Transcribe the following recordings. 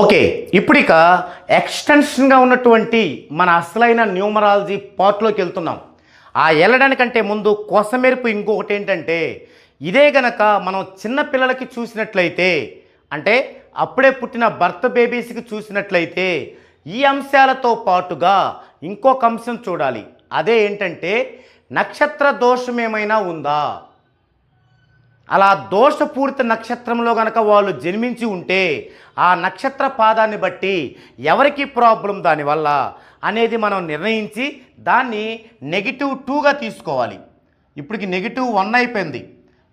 Okay ఇప్పుడు ఇక ఎక్స్టెన్షన్గా ఉన్నటువంటి మన అసలైన న్యూమరాలజీ పార్ట్లోకి వెళ్తున్నాం. ఆ వెళ్ళడానికంటే ముందు కొసమెరుపు ఇంకొకటి ఏంటంటే ఇదే గనక మనం చిన్న పిల్లలకి చూసినట్లయితే అంటే అప్పుడే పుట్టిన బర్త్ బేబీస్కి చూసినట్లయితే ఈ అంశాలతో పాటుగా ఇంకొక అంశం చూడాలి. అదే ఏంటంటే నక్షత్ర దోషం ఏమైనా ఉందా? అలా దోషపూరిత నక్షత్రంలో గనక వాళ్ళు జన్మించి ఉంటే ఆ నక్షత్ర పాదాన్ని బట్టి ఎవరికి ప్రాబ్లం దానివల్ల అనేది మనం నిర్ణయించి దాన్ని నెగిటివ్ టూగా తీసుకోవాలి. ఇప్పటికి నెగిటివ్ వన్ అయిపోయింది.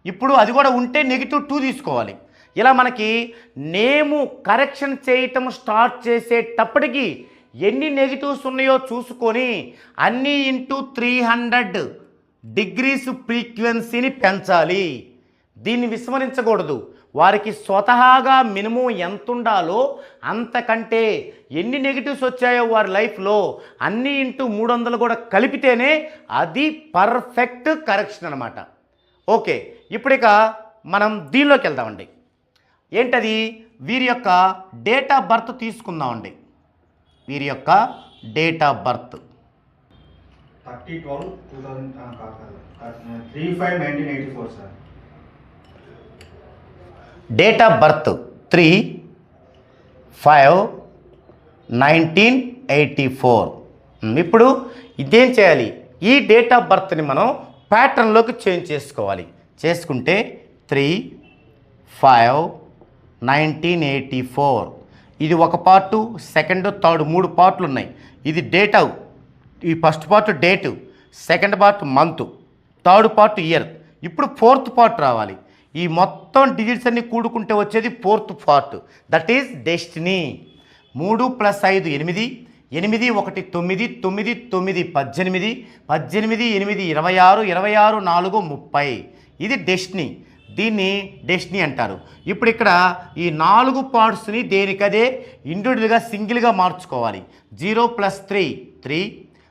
ఇప్పుడు అది కూడా ఉంటే నెగిటివ్ టూ తీసుకోవాలి. ఇలా మనకి నేము కరెక్షన్ చేయటం స్టార్ట్ చేసేటప్పటికి ఎన్ని నెగిటివ్స్ ఉన్నాయో చూసుకొని అన్నీ ఇంటూ త్రీ హండ్రెడ్ డిగ్రీస్ ఫ్రీక్వెన్సీని పెంచాలి. దీన్ని విస్మరించకూడదు. వారికి స్వతహాగా మినిమం ఎంత ఉండాలో అంతకంటే ఎన్ని నెగిటివ్స్ వచ్చాయో వారి లైఫ్లో అన్ని ఇంటూ మూడు వందలు కూడా కలిపితేనే అది పర్ఫెక్ట్ కరెక్షన్ అనమాట ఓకే ఇప్పుడిక మనం దీనిలోకి వెళ్దామండి. ఏంటది? వీరి యొక్క డేట్ ఆఫ్ బర్త్ తీసుకుందామండి. వీరి యొక్క date of birth. Thirty twelve two thousand three five nineteen eighty four sir. Date of birth three five nineteen eighty four ఇప్పుడు ఇదేం చేయాలి? ఈ డేట్ ఆఫ్ బర్త్ని మనం ప్యాటర్న్లోకి చేంజ్ చేసుకోవాలి. చేసుకుంటే three five nineteen eighty four ఇది ఒక పార్టు సెకండ్ థర్డ్ మూడు పార్ట్లు ఉన్నాయి. ఇది డేట్ ఆఫ్ ఈ first part date second part month third part year ఇప్పుడు ఫోర్త్ పార్ట్ రావాలి. ఈ మొత్తం డిజిట్స్ అన్ని కూడుకుంటే వచ్చేది fourth part that is destiny మూడు ప్లస్ ఐదు ఎనిమిది ఎనిమిది ఒకటి తొమ్మిది తొమ్మిది తొమ్మిది పద్దెనిమిది పద్దెనిమిది ఎనిమిది ఇరవై ఆరు ఇరవై ఆరు నాలుగు ముప్పై. ఇది డెస్టినీ దీన్ని డెస్టినీ అంటారు. ఇప్పుడు ఇక్కడ ఈ నాలుగు పార్ట్స్ని దేనికదే? ఇండివిజువల్గా సింగిల్గా మార్చుకోవాలి. Zero plus three three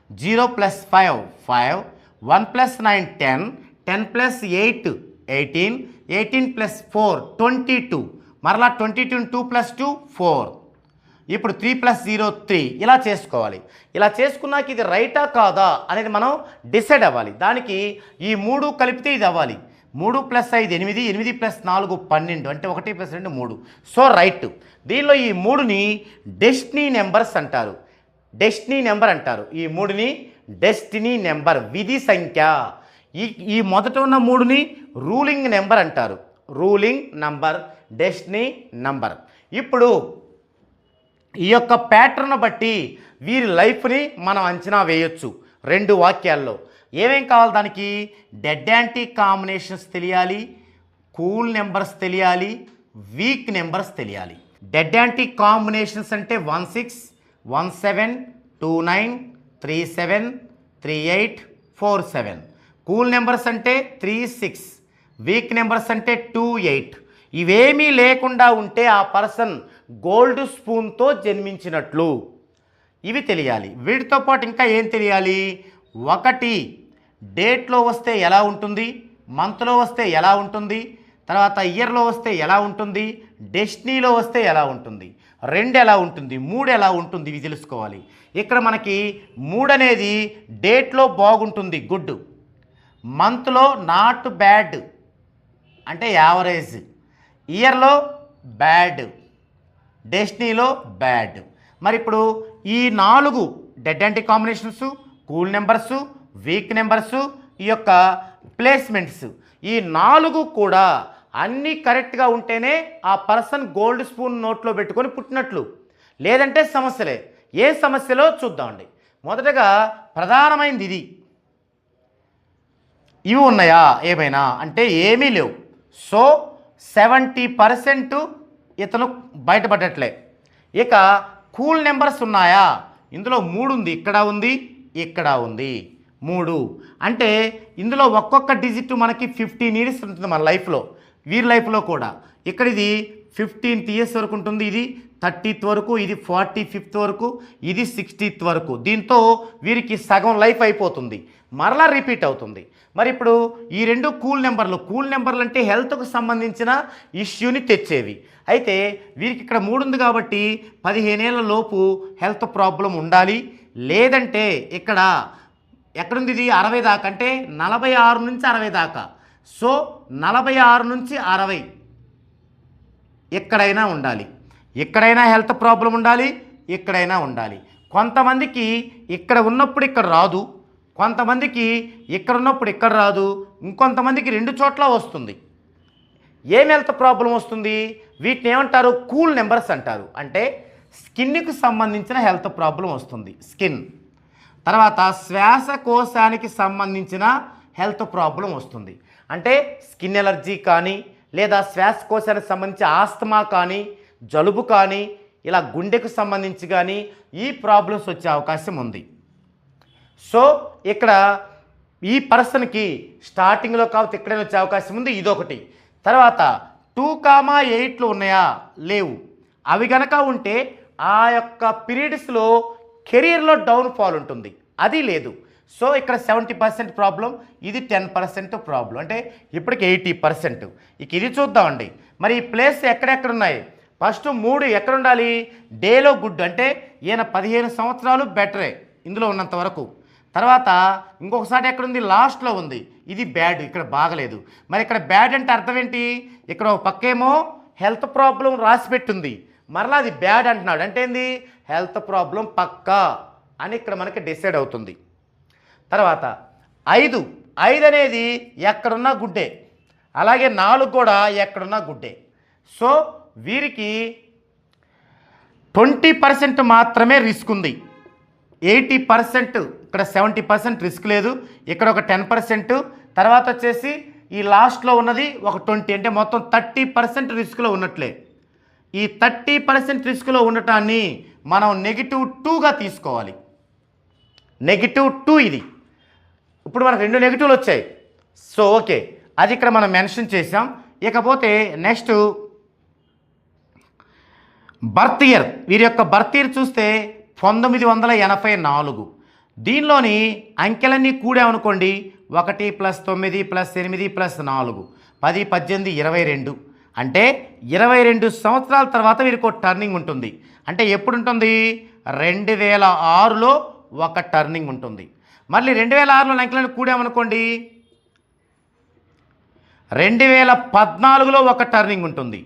zero plus five five one plus nine ten ten plus eight eighteen eighteen plus four twenty two. మరలా twenty two two plus two four. ఇప్పుడు త్రీ ప్లస్ జీరో త్రీ. ఇలా చేసుకోవాలి. ఇలా చేసుకున్నాక ఇది రైటా కాదా అనేది మనం డిసైడ్ అవ్వాలి. దానికి ఈ మూడు కలిపితే ఇది అవ్వాలి. మూడు ప్లస్ ఐదు ఎనిమిది ఎనిమిది ప్లస్ నాలుగు పన్నెండు. అంటే ఒకటి ప్లస్ రెండు మూడు. So right. దీనిలో ఈ మూడుని డెస్టినీ నెంబర్స్ అంటారు. డెస్టినీ నెంబర్ అంటారు. ఈ మూడుని డెస్టినీ నెంబర్ విధి సంఖ్య. ఈ ఈ మొదట ఉన్న మూడుని రూలింగ్ నెంబర్ అంటారు. Ruling number destiny number. ఇప్పుడు ఈ యొక్క ప్యాటర్న్ బట్టి వీరి లైఫ్ని మనం అంచనా వేయొచ్చు రెండు వాక్యాల్లో. ఏమేం కావాలి దానికి? డెడ్ యాంటీ కాంబినేషన్స్ తెలియాలి కూల్ నెంబర్స్ తెలియాలి వీక్ నెంబర్స్ తెలియాలి. డెడ్ యాంటీ కాంబినేషన్స్ అంటే one six one seven two nine three seven three eight four seven. Cool numbers అంటే త్రీ సిక్స్ వీక్ నెంబర్స్ అంటే టూ ఎయిట్. ఇవేమీ లేకుండా ఉంటే ఆ పర్సన్ గోల్డ్ స్పూన్తో జన్మించినట్లు. ఇవి తెలియాలి. వీటితో పాటు ఇంకా ఏం తెలియాలి? ఒకటి డేట్లో వస్తే ఎలా ఉంటుంది? మంత్లో వస్తే ఎలా ఉంటుంది? తర్వాత ఇయర్లో వస్తే ఎలా ఉంటుంది? డెస్టినీలో వస్తే ఎలా ఉంటుంది? రెండు ఎలా ఉంటుంది? మూడు ఎలా ఉంటుంది? ఇవి తెలుసుకోవాలి. ఇక్కడ మనకి మూడు అనేది డేట్లో బాగుంటుంది గుడ్. మంత్లో నాట్ బ్యాడ్ అంటే యావరేజ్. ఇయర్లో బ్యాడ్. డెస్టినీలో బ్యాడ్. మరి ఇప్పుడు ఈ నాలుగు dead anti combinations cool numbers weak numbers ఈ యొక్క ప్లేస్మెంట్స్ ఈ నాలుగు కూడా అన్నీ కరెక్ట్గా ఉంటేనే ఆ పర్సన్ గోల్డ్ స్పూన్ నోట్లో పెట్టుకొని పుట్టినట్లు. లేదంటే సమస్యలే. ఏ సమస్యలో చూద్దామండి. మొదటగా ప్రధానమైనది ఇది. ఇవి ఉన్నాయా? ఏమైనా? అంటే ఏమీ లేవు. సో సెవెంటీ పర్సెంట్ ఇతను బయటపడట్లే. ఇక కూల్ నెంబర్స్ ఉన్నాయా? ఇందులో మూడు ఉంది ఇక్కడ ఉంది ఇక్కడ ఉంది. మూడు. అంటే ఇందులో ఒక్కొక్క డిజిట్ మనకి ఫిఫ్టీన్ ఇయర్స్ ఉంటుంది మన లైఫ్లో. వీరి లైఫ్లో కూడా. ఇక్కడ ఇది ఫిఫ్టీన్త్ ఇయర్స్ వరకు ఉంటుంది. ఇది థర్టీత్ వరకు ఇది ఫార్టీ ఫిఫ్త్ వరకు ఇది సిక్స్టీత్ వరకు. దీంతో వీరికి సగం లైఫ్ అయిపోతుంది. మరలా రిపీట్ అవుతుంది. మరి ఇప్పుడు ఈ రెండు కూల్ నెంబర్లు కూల్ నెంబర్లు అంటే హెల్త్కు సంబంధించిన ఇష్యూని తెచ్చేవి. అయితే వీరికి ఇక్కడ మూడు ఉంది కాబట్టి పదిహేనేళ్ళ లోపు హెల్త్ ప్రాబ్లం ఉండాలి. లేదంటే ఇక్కడ ఎక్కడుంది ఇది? అరవై దాకా. అంటే నలభై ఆరు నుంచి అరవై దాకా. సో నలభై ఆరు నుంచి అరవై ఎక్కడైనా ఉండాలి. ఎక్కడైనా హెల్త్ ప్రాబ్లం ఉండాలి ఎక్కడైనా ఉండాలి. కొంతమందికి ఇక్కడ ఉన్నప్పుడు ఇక్కడ రాదు కొంతమందికి ఇక్కడ ఉన్నప్పుడు ఇక్కడ రాదు ఇంకొంతమందికి రెండు చోట్ల వస్తుంది. ఏం హెల్త్ ప్రాబ్లం వస్తుంది? వీటిని ఏమంటారు? కూల్ నెంబర్స్ అంటారు. అంటే స్కిన్కు సంబంధించిన హెల్త్ ప్రాబ్లం వస్తుంది స్కిన్. తర్వాత శ్వాసకోశానికి సంబంధించిన హెల్త్ ప్రాబ్లం వస్తుంది. అంటే స్కిన్ ఎలర్జీ కానీ లేదా శ్వాసకోశానికి సంబంధించి ఆస్తమా కానీ జలుబు కానీ ఇలా గుండెకు సంబంధించి కానీ ఈ ప్రాబ్లమ్స్ వచ్చే అవకాశం ఉంది. సో ఇక్కడ ఈ పర్సన్కి స్టార్టింగ్లో కావచ్చు ఎక్కడైనా వచ్చే అవకాశం ఉంది ఇదొకటి. తర్వాత టూ కామా ఎయిట్లు ఉన్నాయా? లేవు. అవి గనక ఉంటే ఆ యొక్క పీరియడ్స్లో కెరీర్లో డౌన్ ఫాల్ ఉంటుంది. అది లేదు. సో ఇక్కడ సెవెంటీ పర్సెంట్ ప్రాబ్లం ఇది టెన్ పర్సెంట్ ప్రాబ్లం అంటే ఇప్పటికి ఎయిటీ పర్సెంట్. ఇక ఇది చూద్దామండి. మరి ఈ ప్లేస్ ఎక్కడెక్కడ ఉన్నాయి? ఫస్ట్ మూడు ఎక్కడ ఉండాలి డేలో గుడ్ అంటే ఈయన పదిహేను సంవత్సరాలు బెటరే ఇందులో ఉన్నంత వరకు. తర్వాత ఇంకొకసారి ఎక్కడ ఉంది లాస్ట్లో ఉంది. ఇది బ్యాడ్ ఇక్కడ బాగలేదు. మరి ఇక్కడ బ్యాడ్ అంటే అర్థం ఏంటి? ఇక్కడ ఒక పక్కేమో హెల్త్ ప్రాబ్లం రాసి పెట్టుంది. మరలా అది బ్యాడ్ అంటున్నాడు. అంటే ఏంది? హెల్త్ ప్రాబ్లం పక్కా అని ఇక్కడ మనకి డిసైడ్ అవుతుంది. తర్వాత ఐదు. ఐదు అనేది ఎక్కడున్నా గుడ్డే. అలాగే నాలుగు కూడా ఎక్కడున్నా గుడ్డే. సో వీరికి ట్వంటీ పర్సెంట్ మాత్రమే రిస్క్ ఉంది. ఎయిటీ పర్సెంట్ ఇక్కడ సెవెంటీ పర్సెంట్ రిస్క్ లేదు. ఇక్కడ ఒక టెన్ పర్సెంట్. తర్వాత వచ్చేసి ఈ లాస్ట్లో ఉన్నది ఒక ట్వంటీ అంటే మొత్తం థర్టీ పర్సెంట్ రిస్క్లో ఉన్నట్లే. ఈ థర్టీ పర్సెంట్ రిస్క్లో ఉండటాన్ని మనం నెగిటివ్ టూగా తీసుకోవాలి. నెగిటివ్ టూ ఇది. ఇప్పుడు మనకు రెండు నెగిటివ్లు వచ్చాయి. So okay. అది ఇక్కడ మనం మెన్షన్ చేసాం ఇకపోతే నెక్స్ట్ బర్త్ ఇయర్. వీరి యొక్క బర్త్ ఇయర్ చూస్తే పంతొమ్మిది వందల ఎనభై నాలుగు. దీనిలోని అంకెలన్నీ కూడామనుకోండి. ఒకటి ప్లస్ తొమ్మిది ప్లస్ ఎనిమిది ప్లస్ నాలుగు. పది పద్దెనిమిది ఇరవై రెండు. అంటే ఇరవై రెండు సంవత్సరాల తర్వాత వీరికి ఒక టర్నింగ్ ఉంటుంది. అంటే ఎప్పుడు ఉంటుంది రెండు వేల ఆరులో ఒక టర్నింగ్ ఉంటుంది. మళ్ళీ రెండు వేల ఆరులో అంకెలను కూడామనుకోండి. రెండు వేల పద్నాలుగులో ఒక టర్నింగ్ ఉంటుంది.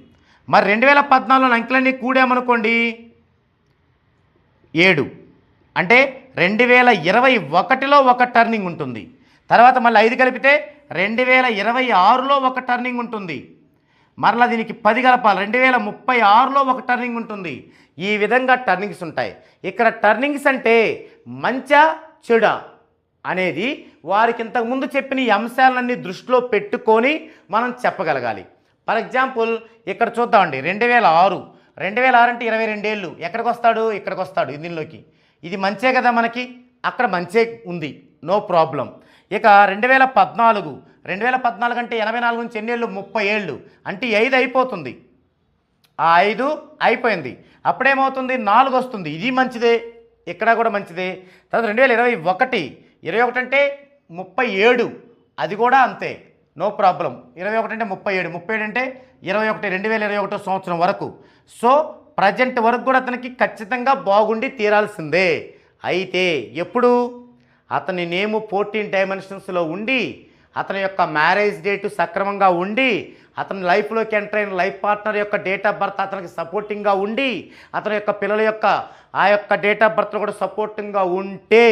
మరి రెండు వేల పద్నాలుగులో అంకెలన్నీ కూడామనుకోండి. ఏడు. అంటే రెండు వేల ఇరవై ఒకటిలో ఒక టర్నింగ్ ఉంటుంది. తర్వాత మళ్ళీ ఐదు కలిపితే రెండు వేల ఇరవై ఆరులో ఒక టర్నింగ్ ఉంటుంది. మరలా దీనికి పది కలపాలి. రెండు వేల ముప్పై ఆరులో ఒక టర్నింగ్ ఉంటుంది. ఈ విధంగా టర్నింగ్స్ ఉంటాయి. ఇక్కడ టర్నింగ్స్ అంటే మంచా చెడ అనేది వారికి ఇంతకుముందు చెప్పిన ఈ అంశాలన్నీ దృష్టిలో పెట్టుకొని మనం చెప్పగలగాలి. ఫర్ ఎగ్జాంపుల్ ఇక్కడ చూద్దామండి రెండు వేల ఆరు రెండు వేల ఆరు అంటే ఇరవై రెండేళ్ళు. ఎక్కడికి వస్తాడు? ఇక్కడికి వస్తాడు దీనిలోకి ఇది మంచే కదా మనకి? అక్కడ మంచే ఉంది. No problem. ఇక రెండు వేల పద్నాలుగు రెండు వేల పద్నాలుగు అంటే ఎనభై నాలుగు నుంచి ఎన్ని ఏళ్ళు ముప్పై ఏళ్ళు అంటే ఐదు అయిపోతుంది. ఆ ఐదు అయిపోయింది. అప్పుడేమవుతుంది? నాలుగు వస్తుంది. ఇది మంచిదే. ఇక్కడ కూడా మంచిదే. తర్వాత రెండు వేల ఇరవై ఒకటి. ఇరవై ఒకటి అంటే ముప్పై ఏడు అది కూడా అంతే. No problem. ఇరవై ఒకటి అంటే ముప్పై ఏడు ముప్పై ఏడు అంటే ఇరవై ఒకటి రెండు వేల ఇరవై ఒకటో సంవత్సరం వరకు. సో ప్రజెంట్ వరకు కూడా అతనికి ఖచ్చితంగా బాగుండి తీరాల్సిందే. అయితే ఎప్పుడు? అతని నేము ఫోర్టీన్ డైమెన్షన్స్లో ఉండి అతని యొక్క మ్యారేజ్ డేటు సక్రమంగా ఉండి అతని లైఫ్లోకి ఎంటర్ అయిన లైఫ్ పార్ట్నర్ యొక్క డేట్ ఆఫ్ బర్త్ అతనికి సపోర్టింగ్గా ఉండి అతని యొక్క పిల్లల యొక్క ఆ యొక్క డేట్ ఆఫ్ బర్త్ కూడా సపోర్టింగ్గా ఉంటే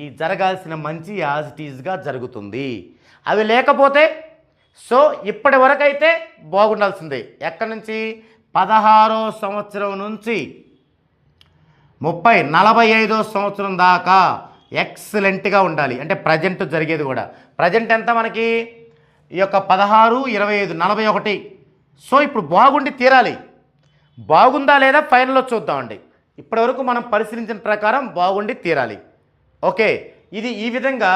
ఈ జరగాల్సిన మంచి యాజ్ ఇట్ ఈజ్గా జరుగుతుంది. అవి లేకపోతే సో ఇప్పటి వరకైతే బాగుండాల్సిందే. ఎక్కడి నుంచి? పదహారో సంవత్సరం నుంచి ముప్పై నలభై ఐదో సంవత్సరం దాకా ఎక్సలెంట్గా ఉండాలి. అంటే ప్రజెంట్ జరిగేది కూడా. ప్రజెంట్ ఎంత మనకి? ఈ యొక్క పదహారు ఇరవై ఐదు నలభై ఒకటి. సో ఇప్పుడు బాగుండి తీరాలి. బాగుందా లేదా ఫైనల్లో చూద్దామండి. ఇప్పటివరకు మనం పరిశీలించిన ప్రకారం బాగుండి తీరాలి. ఓకే. ఇది ఈ విధంగా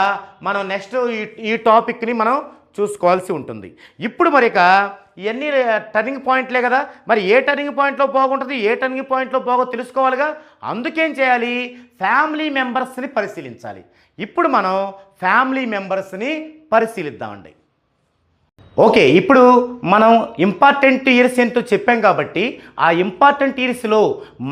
మనం నెక్స్ట్ ఈ ఈ టాపిక్ని మనం చూసుకోవాల్సి ఉంటుంది. ఇప్పుడు మరి ఇక ఇవన్నీ టర్నింగ్ పాయింట్లే కదా. మరి ఏ టర్నింగ్ పాయింట్లో బాగుంటుంది ఏ టర్నింగ్ పాయింట్లో బాగో తెలుసుకోవాలిగా. అందుకేం చేయాలి? ఫ్యామిలీ మెంబర్స్ని పరిశీలించాలి. ఇప్పుడు మనం ఫ్యామిలీ మెంబర్స్ని పరిశీలిద్దామండి. ఓకే ఇప్పుడు మనం ఇంపార్టెంట్ ఇయర్స్ ఏంటో చెప్పాం కాబట్టి ఆ ఇంపార్టెంట్ ఇయర్స్లో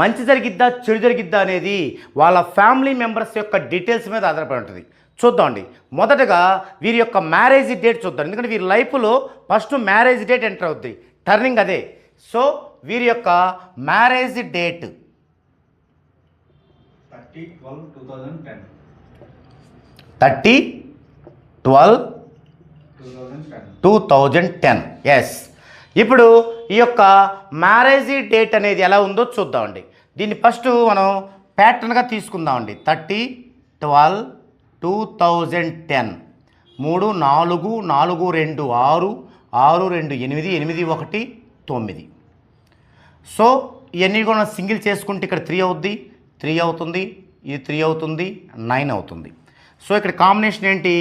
మంచి జరిగిద్దా చెడు జరిగిద్దా అనేది వాళ్ళ ఫ్యామిలీ మెంబర్స్ యొక్క డీటెయిల్స్ మీద ఆధారపడి ఉంటుంది. చూద్దామండి మొదటగా వీరి యొక్క మ్యారేజ్ డేట్ చూద్దాం. ఎందుకంటే వీరి లైఫ్లో ఫస్ట్ మ్యారేజ్ డేట్ ఎంటర్ అవుద్ది. టర్నింగ్ అదే. సో వీరి యొక్క marriage date thirty twelve two thousand ten. Yes ఇప్పుడు ఈ యొక్క మ్యారేజీ డేట్ అనేది ఎలా ఉందో చూద్దామండి. దీన్ని ఫస్ట్ మనం ప్యాటర్న్గా తీసుకుందామండి. Thirty twelve two thousand ten. మూడు నాలుగు నాలుగు రెండు ఆరు ఆరు రెండు ఎనిమిది ఎనిమిది ఒకటి తొమ్మిది. సో ఇవన్నీ కూడా సింగిల్ చేసుకుంటే ఇక్కడ త్రీ అవుద్ది త్రీ అవుతుంది ఇది త్రీ అవుతుంది నైన్ అవుతుంది. సో ఇక్కడ కాంబినేషన్ ఏంటి?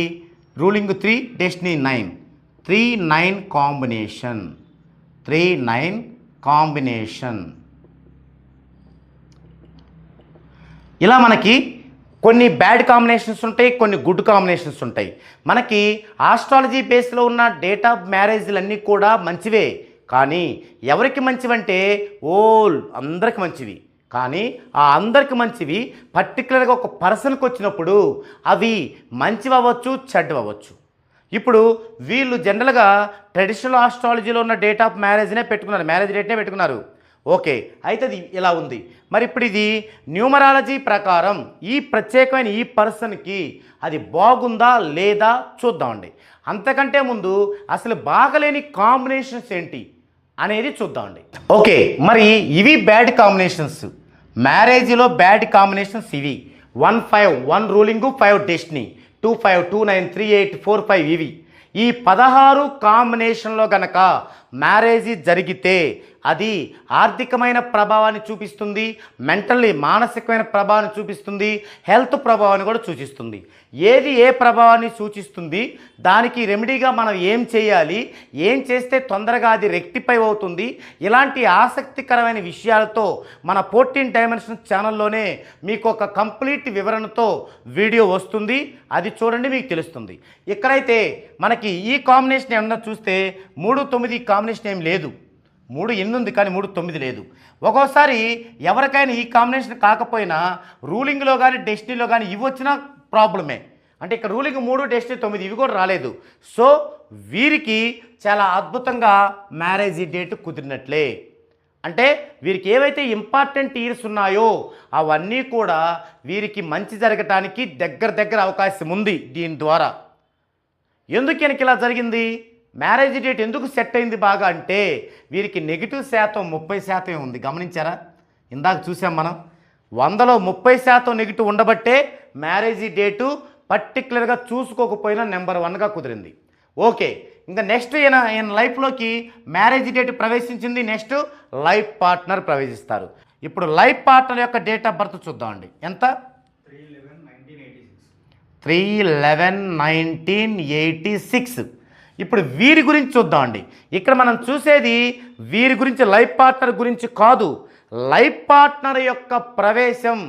Ruling three destiny nine. Three nine combination. Three nine combination. ఇలా మనకి కొన్ని బ్యాడ్ కాంబినేషన్స్ ఉంటాయి కొన్ని గుడ్ కాంబినేషన్స్ ఉంటాయి. మనకి ఆస్ట్రాలజీ బేస్లో ఉన్న డేట్ ఆఫ్ మ్యారేజ్లన్నీ కూడా మంచివే. కానీ ఎవరికి మంచివంటే ఓల్ అందరికి మంచివి. కానీ ఆ అందరికి మంచివి పర్టికులర్గా ఒక పర్సన్కి వచ్చినప్పుడు అవి మంచివి అవ్వచ్చు చెడ్డవి అవ్వచ్చు ఇప్పుడు వీళ్ళు జనరల్గా ట్రెడిషనల్ ఆస్ట్రాలజీలో ఉన్న డేట్ ఆఫ్ మ్యారేజ్నే పెట్టుకున్నారు మ్యారేజ్ డేట్నే పెట్టుకున్నారు. ఓకే అయితే అది ఇలా ఉంది. మరి ఇప్పుడు ఇది న్యూమరాలజీ ప్రకారం ఈ ప్రత్యేకమైన ఈ పర్సన్కి అది బాగుందా లేదా చూద్దామండి అంతకంటే ముందు అసలు బాగలేని కాంబినేషన్స్ ఏంటి అనేది చూద్దామండి ఓకే మరి ఇవి బ్యాడ్ కాంబినేషన్స్ మ్యారేజ్లో బ్యాడ్ కాంబినేషన్స్ ఇవి one five one ruling five destiny. Two five two nine three eight four five ఇవి. ఈ పదహారు కాంబినేషన్లో గనక మ్యారేజ్ జరిగితే అది ఆర్థికమైన ప్రభావాన్ని చూపిస్తుంది మెంటల్లీ మానసికమైన ప్రభావాన్ని చూపిస్తుంది హెల్త్ ప్రభావాన్ని కూడా సూచిస్తుంది. ఏది ఏ ప్రభావాన్ని సూచిస్తుంది దానికి రెమెడీగా మనం ఏం చేయాలి ఏం చేస్తే తొందరగా అది రెక్టిఫై అవుతుంది ఇలాంటి ఆసక్తికరమైన విషయాలతో మన ఫోర్టీన్ డైమెన్షన్ ఛానల్లోనే మీకు ఒక కంప్లీట్ వివరణతో వీడియో వస్తుంది అది చూడండి మీకు తెలుస్తుంది. ఇక్కడైతే మనకి ఈ కాంబినేషన్ ఏమన్నా చూస్తే మూడు తొమ్మిది కాంబినేషన్ ఏం లేదు. మూడు ఎనిమిది ఉంది కానీ మూడు తొమ్మిది లేదు. ఒక్కోసారి ఎవరికైనా ఈ కాంబినేషన్ కాకపోయినా రూలింగ్లో కానీ డెస్టినీలో కానీ ఇవి వచ్చినా ప్రాబ్లమే. అంటే ఇక్కడ రూలింగ్ మూడు డెస్టినీ తొమ్మిది ఇవి కూడా రాలేదు. సో వీరికి చాలా అద్భుతంగా మ్యారేజ్ డేట్ కుదిరినట్లే. అంటే వీరికి ఏవైతే ఇంపార్టెంట్ ఇయర్స్ ఉన్నాయో అవన్నీ కూడా వీరికి మంచి జరగటానికి దగ్గర దగ్గర అవకాశం ఉంది దీని ద్వారా. ఎందుకు ఈయనకి ఇలా జరిగింది? మ్యారేజ్ డేట్ ఎందుకు సెట్ అయింది బాగా అంటే వీరికి నెగిటివ్ శాతం ముప్పై శాతం ఉంది. గమనించారా? ఇందాక చూసాం మనం. వందలో ముప్పై శాతం నెగిటివ్ ఉండబట్టే మ్యారేజ్ డేటు పర్టికులర్గా చూసుకోకపోయినా నెంబర్ వన్గా కుదిరింది. ఓకే ఇంకా నెక్స్ట్ ఈయన ఈయన లైఫ్లోకి మ్యారేజ్ డేట్ ప్రవేశించింది. నెక్స్ట్ లైఫ్ పార్ట్నర్ ప్రవేశిస్తారు. ఇప్పుడు లైఫ్ పార్ట్నర్ యొక్క డేట్ ఆఫ్ బర్త్ చూద్దామండి. ఎంత? Three eleven nineteen eighty six. ఇప్పుడు వీరి గురించి చూద్దామండి ఇక్కడ మనం చూసేది వీరి గురించి లైఫ్ పార్ట్నర్ గురించి కాదు. లైఫ్ పార్ట్నర్ యొక్క ప్రవేశం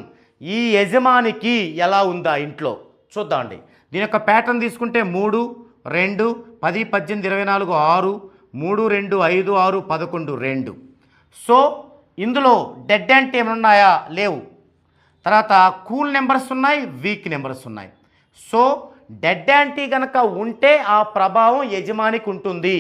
ఈ యజమానికి ఎలా ఉందా ఇంట్లో? చూద్దామండి దీని యొక్క ప్యాటర్న్ తీసుకుంటే మూడు రెండు పది పద్దెనిమిది ఇరవై నాలుగు ఆరు మూడు రెండు ఐదు ఆరు పదకొండు రెండు. సో ఇందులో డెడ్ అంటే ఏమైనా ఉన్నాయా? లేవు. తర్వాత కూల్ నెంబర్స్ ఉన్నాయి వీక్ నెంబర్స్ ఉన్నాయి. సో డెడ్ యాంటీ కనుక ఉంటే ఆ ప్రభావం యజమానికి ఉంటుంది.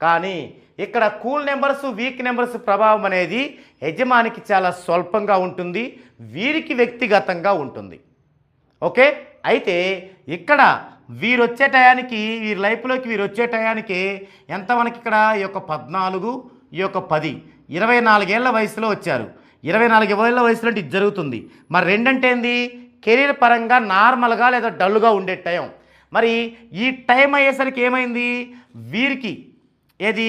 కానీ ఇక్కడ కూల్ నెంబర్స్ వీక్ నెంబర్స్ ప్రభావం అనేది యజమానికి చాలా స్వల్పంగా ఉంటుంది వీరికి వ్యక్తిగతంగా ఉంటుంది. ఓకే? అయితే ఇక్కడ వీరు వచ్చే టయానికి వీరి లైఫ్లోకి వీరు వచ్చే టయానికి ఎంత మనకి ఇక్కడ ఈ యొక్క పద్నాలుగు ఈ యొక్క పది ఇరవై నాలుగేళ్ళ వయసులో వచ్చారు. ఇరవై నాలుగు ఏళ్ళ వయసులో అంటే ఇది జరుగుతుంది. మరి రెండంటే ఏంది? కెరీర్ పరంగా నార్మల్గా లేదా డల్గా ఉండే టైం. మరి ఈ టైం అయ్యేసరికి ఏమైంది? వీరికి ఏది?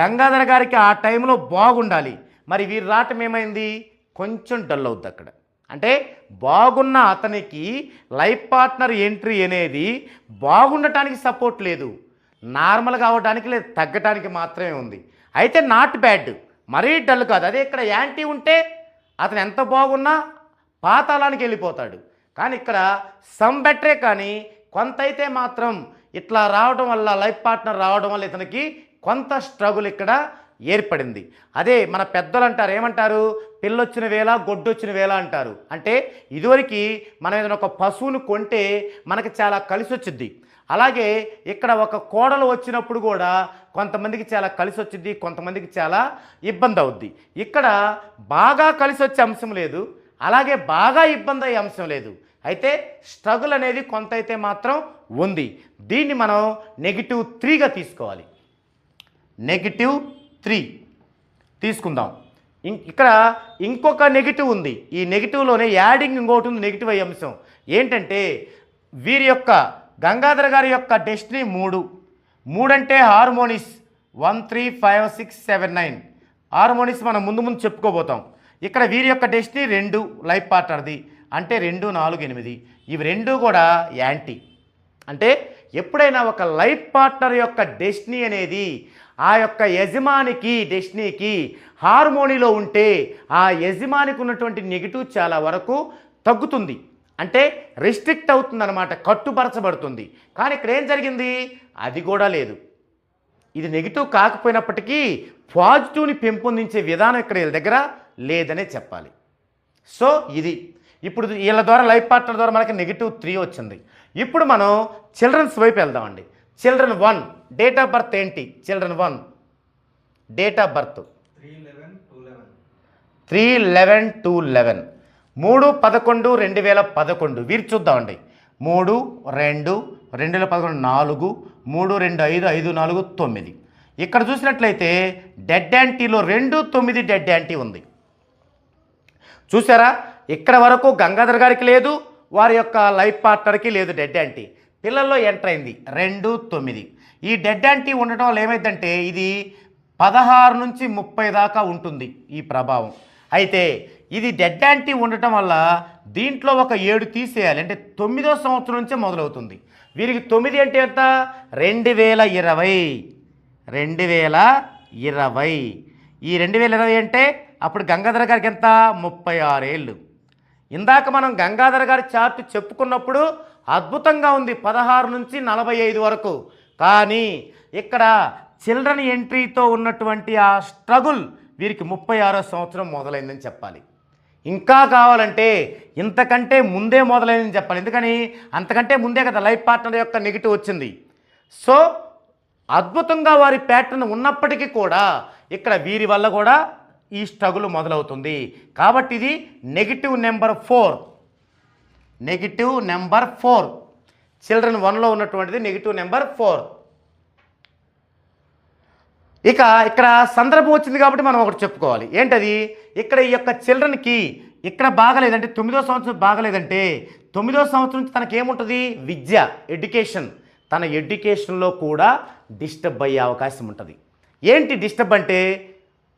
గంగాధర గారికి ఆ టైంలో బాగుండాలి. మరి వీరు రావటం ఏమైంది? కొంచెం డల్ అవుద్ది అక్కడ. అంటే బాగున్న అతనికి లైఫ్ పార్ట్నర్ ఎంట్రీ అనేది బాగుండటానికి సపోర్ట్ లేదు. నార్మల్గా అవడానికి లేదు తగ్గటానికి మాత్రమే ఉంది. అయితే నాట్ బ్యాడ్. మరీ డల్ కాదు. అదే ఇక్కడ యాంటీ ఉంటే అతను ఎంత బాగున్నా పాతాళానికి వెళ్ళిపోతాడు. కానీ ఇక్కడ సమ్ బెటరే కానీ కొంత అయితే మాత్రం ఇట్లా రావడం వల్ల లైఫ్ పార్ట్నర్ రావడం వల్ల ఇతనికి కొంత స్ట్రగుల్ ఇక్కడ ఏర్పడింది. అదే మన పెద్దలు అంటారు ఏమంటారు? పిల్లొచ్చిన వేళ గొడ్డొచ్చిన వేళ అంటారు. అంటే ఇదివరకు మనం ఏదైనా ఒక పశువును కొంటే మనకి చాలా కలిసి వచ్చింది అలాగే ఇక్కడ ఒక కోడలు వచ్చినప్పుడు కూడా కొంతమందికి చాలా కలిసి వచ్చింది కొంతమందికి చాలా ఇబ్బంది అవుద్ది ఇక్కడ బాగా కలిసి వచ్చే అంశం లేదు అలాగే బాగా ఇబ్బంది అయ్యే అంశం లేదు. అయితే స్ట్రగుల్ అనేది కొంత అయితే మాత్రం ఉంది. దీన్ని మనం నెగిటివ్ త్రీగా తీసుకోవాలి. నెగిటివ్ త్రీ తీసుకుందాం. ఇం- ఇక్కడ ఇంకొక నెగిటివ్ ఉంది. ఈ నెగిటివ్లోనే యాడింగ్ ఇంకోటి ఉంది నెగిటివ్ అయ్యే అంశం. ఏంటంటే వీరి యొక్క గంగాధర గారి యొక్క డెస్టినీ మూడు. మూడంటే harmonies one three five six seven nine harmonies మనం ముందు ముందు చెప్పుకోబోతాం. ఇక్కడ వీరి యొక్క డెస్టినీ రెండు లైఫ్ పార్ట్నర్ది అంటే రెండు నాలుగు ఎనిమిది. ఇవి రెండు కూడా యాంటీ. అంటే ఎప్పుడైనా ఒక లైఫ్ పార్ట్నర్ యొక్క డెస్టినీ అనేది ఆ యొక్క యజమానికి డెస్టినీకి హార్మోనీలో ఉంటే ఆ యజమానికి ఉన్నటువంటి నెగిటివ్ చాలా వరకు తగ్గుతుంది. అంటే రిస్ట్రిక్ట్ అవుతుందన్నమాట కట్టుబరచబడుతుంది కానీ ఇక్కడ ఏం జరిగింది? అది కూడా లేదు. ఇది నెగిటివ్ కాకపోయినప్పటికీ పాజిటివ్ని పెంపొందించే విధానం ఇక్కడ వీళ్ళ దగ్గర లేదనే చెప్పాలి. సో ఇది. ఇప్పుడు వీళ్ళ ద్వారా లైఫ్ పార్ట్నర్ ద్వారా మనకి నెగిటివ్ త్రీ వచ్చింది. ఇప్పుడు మనం చిల్డ్రన్స్ వైపు వెళ్దామండి. Children one date of birth ఏంటి? Children one date of birth. Three eleven two eleven. Eleven మూడు పదకొండు రెండు వేల పదకొండు. వీరు చూద్దామండి. మూడు రెండు రెండు వేల పదకొండు నాలుగు మూడు రెండు ఐదు ఐదు నాలుగు తొమ్మిది. ఇక్కడ చూసినట్లయితే డెడ్ యాంటీలో రెండు తొమ్మిది డెడ్ యాంటీ ఉంది. చూసారా? ఇక్కడ వరకు గంగాధర్ గారికి లేదు వారి యొక్క లైఫ్ పార్ట్నర్కి లేదు డెడ్ యాంటీ పిల్లల్లో ఎంటర్ అయింది రెండు తొమ్మిది. ఈ డెడ్ యాంటీ ఉండటం వల్ల ఏమైందంటే ఇది పదహారు నుంచి ముప్పై దాకా ఉంటుంది ఈ ప్రభావం. అయితే ఇది డెడ్ యాంటీ ఉండటం వల్ల దీంట్లో ఒక ఏడు తీసేయాలి. అంటే తొమ్మిదో సంవత్సరం నుంచే మొదలవుతుంది. వీరికి తొమ్మిది అంటే ఎంత? రెండు వేల ఇరవై. రెండు వేల ఇరవై. ఈ రెండు వేల ఇరవై అంటే అప్పుడు గంగాధర గారికి ఎంత? ముప్పై ఆరేళ్ళు ఇందాక మనం గంగాధర గారి చార్ట్ చెప్పుకున్నప్పుడు అద్భుతంగా ఉంది పదహారు నుంచి నలభై ఐదు వరకు. కానీ ఇక్కడ చిల్డ్రన్ ఎంట్రీతో ఉన్నటువంటి ఆ స్ట్రగుల్ వీరికి ముప్పై ఆరో సంవత్సరం మొదలైందని చెప్పాలి. ఇంకా కావాలంటే ఇంతకంటే ముందే మొదలైందని చెప్పాలి. ఎందుకని? అంతకంటే ముందే కదా లైఫ్ పార్ట్నర్ యొక్క నెగిటివ్ వచ్చింది. సో అద్భుతంగా వారి ప్యాటర్న్ ఉన్నప్పటికీ కూడా ఇక్కడ వీరి వల్ల కూడా ఈ స్ట్రగుల్ మొదలవుతుంది. కాబట్టి ఇది negative number four. Negative number four. Children వన్లో ఉన్నటువంటిది నెగిటివ్ నెంబర్ ఫోర్. ఇక ఇక్కడ సందర్భం వచ్చింది కాబట్టి మనం ఒకటి చెప్పుకోవాలి. ఏంటది? ఇక్కడ ఈ యొక్క చిల్డ్రన్కి ఇక్కడ బాగలేదంటే తొమ్మిదో సంవత్సరం బాగలేదంటే తొమ్మిదో సంవత్సరం నుంచి తనకి ఏముంటుంది? విద్య ఎడ్యుకేషన్. తన ఎడ్యుకేషన్లో కూడా డిస్టర్బ్ అయ్యే అవకాశం ఉంటుంది. ఏంటి డిస్టర్బ్ అంటే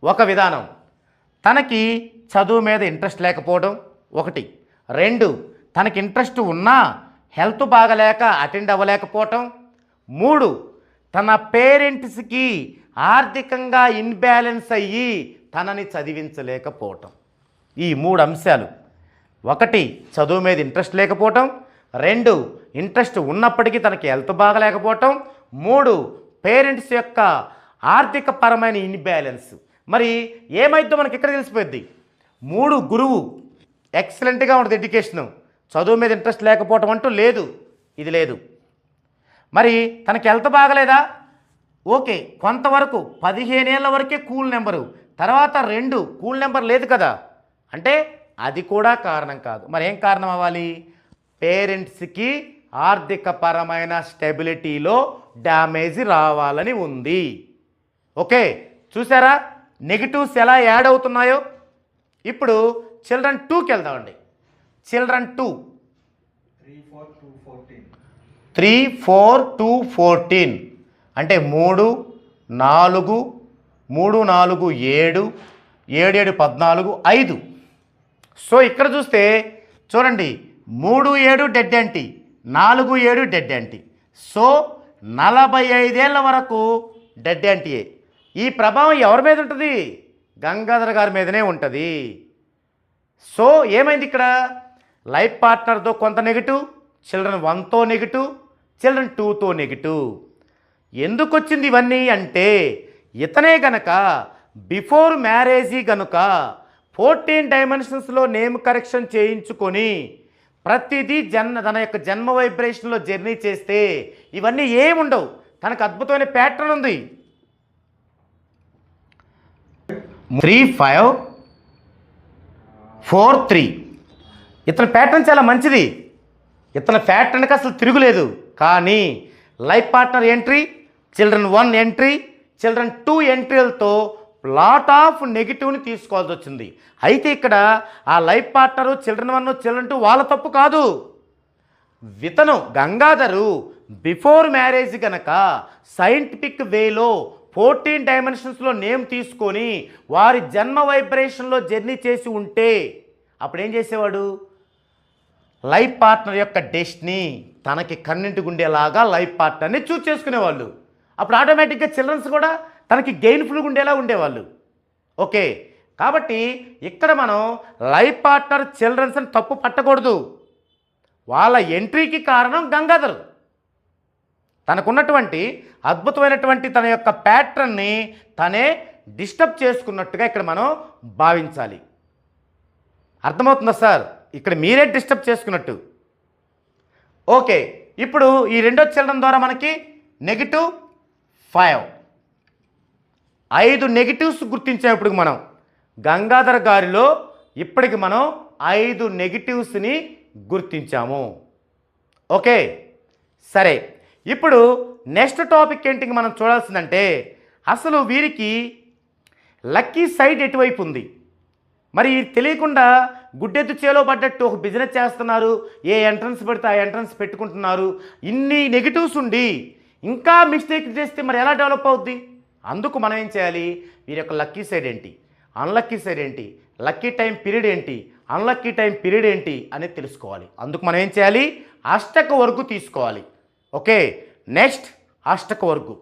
ఒక విధానం. తనకి చదువు మీద ఇంట్రెస్ట్ లేకపోవడం ఒకటి. రెండు తనకి ఇంట్రెస్ట్ ఉన్నా హెల్త్ బాగలేక అటెండ్ అవ్వలేకపోవటం. మూడు తన పేరెంట్స్కి ఆర్థికంగా ఇన్బ్యాలెన్స్ అయ్యి తనని చదివించలేకపోవటం. ఈ మూడు అంశాలు. ఒకటి చదువు మీద ఇంట్రెస్ట్ లేకపోవటం. రెండు ఇంట్రెస్ట్ ఉన్నప్పటికీ తనకి హెల్త్ బాగలేకపోవటం. మూడు పేరెంట్స్ యొక్క ఆర్థిక పరమైన ఇన్బ్యాలెన్స్. మరి ఏమైద్దో మనకి ఇక్కడ తెలిసిపోయింది మూడు గురువు ఎక్సలెంట్గా ఉంటుంది ఎడ్యుకేషను. చదువు మీద ఇంట్రెస్ట్ లేకపోవటం అంటూ లేదు. ఇది లేదు. మరి తనకి హెల్త్ బాగలేదా? ఓకే కొంతవరకు పదిహేనేళ్ళ వరకే కూల్ నెంబరు. తర్వాత రెండు కూల్ నెంబర్ లేదు కదా. అంటే అది కూడా కారణం కాదు. మరి ఏం కారణం అవ్వాలి? పేరెంట్స్కి ఆర్థిక పరమైన స్టెబిలిటీలో డ్యామేజ్ రావాలని ఉంది. ఓకే చూసారా? నెగిటివ్స్ ఎలా యాడ్ అవుతున్నాయో ఇప్పుడు చిల్డ్రన్ టూకి వెళ్దామండి children two. Three four two fourteen. అంటే మూడు నాలుగు మూడు నాలుగు ఏడు ఏడు ఏడు పద్నాలుగు ఐదు. సో ఇక్కడ చూస్తే చూడండి మూడు ఏడు డెడ్ యాంటీ నాలుగు ఏడు డెడ్ యాంటీ. సో నలభై ఐదేళ్ళ వరకు డెడ్ యాంటీయే. ఈ ప్రభావం ఎవరి మీద ఉంటుంది? గంగాధర్ గారి మీదనే ఉంటుంది. సో ఏమైంది ఇక్కడ? లైఫ్ పార్ట్నర్తో కొంత నెగిటివ్ చిల్డ్రన్ వన్తో నెగిటివ్ చిల్డ్రన్ టూతో నెగిటివ్. ఎందుకు వచ్చింది ఇవన్నీ అంటే ఇతనే గనక బిఫోర్ మ్యారేజీ గనుక ఫోర్టీన్ డైమెన్షన్స్లో నేమ్ కరెక్షన్ చేయించుకొని ప్రతిదీ జన్మ తన యొక్క జన్మ వైబ్రేషన్లో జర్నీ చేస్తే ఇవన్నీ ఏముండవు. తనకు అద్భుతమైన ప్యాటర్న్ ఉంది. Three five four three. ఇతని ప్యాటర్న్ చాలా మంచిది. ఇతని ప్యాటర్న్కి అసలు తిరుగులేదు. కానీ life partner entry children one entry children two ఎంట్రీలతో lot of నెగిటివ్ని తీసుకోవాల్సి వచ్చింది. అయితే ఇక్కడ ఆ life partner children one children two వాళ్ళ తప్పు కాదు. వితను గంగాధరు బిఫోర్ మ్యారేజ్ గనక సైంటిఫిక్ వేలో ఫోర్టీన్ డైమెన్షన్స్లో నేమ్ తీసుకొని వారి జన్మ వైబ్రేషన్లో జర్నీ చేసి ఉంటే అప్పుడు ఏం చేసేవాడు? లైఫ్ పార్ట్నర్ యొక్క డెస్ట్ని తనకి కన్నింటి ఉండేలాగా లైఫ్ పార్ట్నర్ని చూస్ చేసుకునేవాళ్ళు. అప్పుడు ఆటోమేటిక్గా చిల్డ్రన్స్ కూడా తనకి గెయిన్ఫుల్గా ఉండేలా ఉండేవాళ్ళు. ఓకే. కాబట్టి ఇక్కడ మనం లైఫ్ పార్ట్నర్ చిల్డ్రన్స్ అని తప్పు పట్టకూడదు. వాళ్ళ ఎంట్రీకి కారణం గంగాధర్. తనకున్నటువంటి అద్భుతమైనటువంటి తన యొక్క ప్యాటర్న్ని తనే డిస్టర్బ్ చేసుకున్నట్టుగా ఇక్కడ మనం భావించాలి. అర్థమవుతుందా సార్? ఇక్కడ మీరే డిస్టర్బ్ చేసుకున్నట్టు. ఓకే ఇప్పుడు ఈ రెండో చెల్లడం ద్వారా మనకి నెగిటివ్ ఫైవ్. ఐదు నెగిటివ్స్ గుర్తించాం ఇప్పుడు మనం గంగాధర్ గారిలో ఇప్పటికి మనం ఐదు నెగిటివ్స్ని గుర్తించాము. ఓకే సరే. ఇప్పుడు నెక్స్ట్ టాపిక్ ఏంటి మనం చూడాల్సిందంటే అసలు వీరికి లక్కీ సైడ్ ఎటువైపు ఉంది? మరి తెలియకుండా గుడ్డెద్దు చేలో పడ్డట్టు ఒక బిజినెస్ చేస్తున్నారు ఏ ఎంట్రన్స్ పెడితే ఆ ఎంట్రన్స్ పెట్టుకుంటున్నారు ఇన్ని నెగిటివ్స్ ఉండి ఇంకా మిస్టేక్ చేస్తే మరి ఎలా డెవలప్ అవుద్ది? అందుకు మనం ఏం చేయాలి? వీరి యొక్క లక్కీ సైడ్ ఏంటి? అన్లక్కీ సైడ్ ఏంటి? లక్కీ టైం పీరియడ్ ఏంటి? అన్లక్కీ టైం పీరియడ్ ఏంటి? అనేది తెలుసుకోవాలి. అందుకు మనం ఏం చేయాలి? అష్టక వరకు తీసుకోవాలి. Okay next అష్టక వర్గు